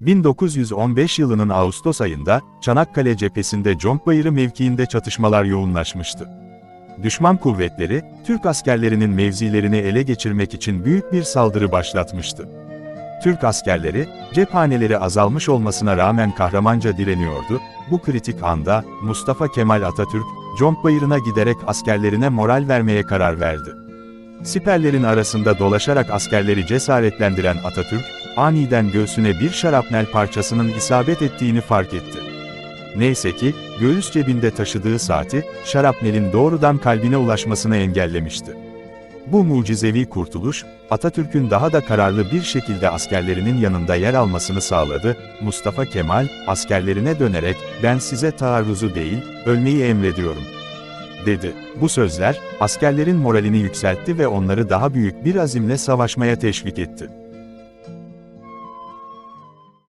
1915 yılının Ağustos ayında, Çanakkale cephesinde Conkbayırı mevkiinde çatışmalar yoğunlaşmıştı. Düşman kuvvetleri, Türk askerlerinin mevzilerini ele geçirmek için büyük bir saldırı başlatmıştı. Türk askerleri, cephaneleri azalmış olmasına rağmen kahramanca direniyordu. Bu kritik anda, Mustafa Kemal Atatürk, Conkbayırı'na giderek askerlerine moral vermeye karar verdi. Siperlerin arasında dolaşarak askerleri cesaretlendiren Atatürk, aniden göğsüne bir şarapnel parçasının isabet ettiğini fark etti. Neyse ki, göğüs cebinde taşıdığı saati, şarapnelin doğrudan kalbine ulaşmasını engellemişti. Bu mucizevi kurtuluş, Atatürk'ün daha da kararlı bir şekilde askerlerinin yanında yer almasını sağladı. Mustafa Kemal, askerlerine dönerek, ben size taarruzu değil, ölmeyi emrediyorum, dedi. Bu sözler, askerlerin moralini yükseltti ve onları daha büyük bir azimle savaşmaya teşvik etti.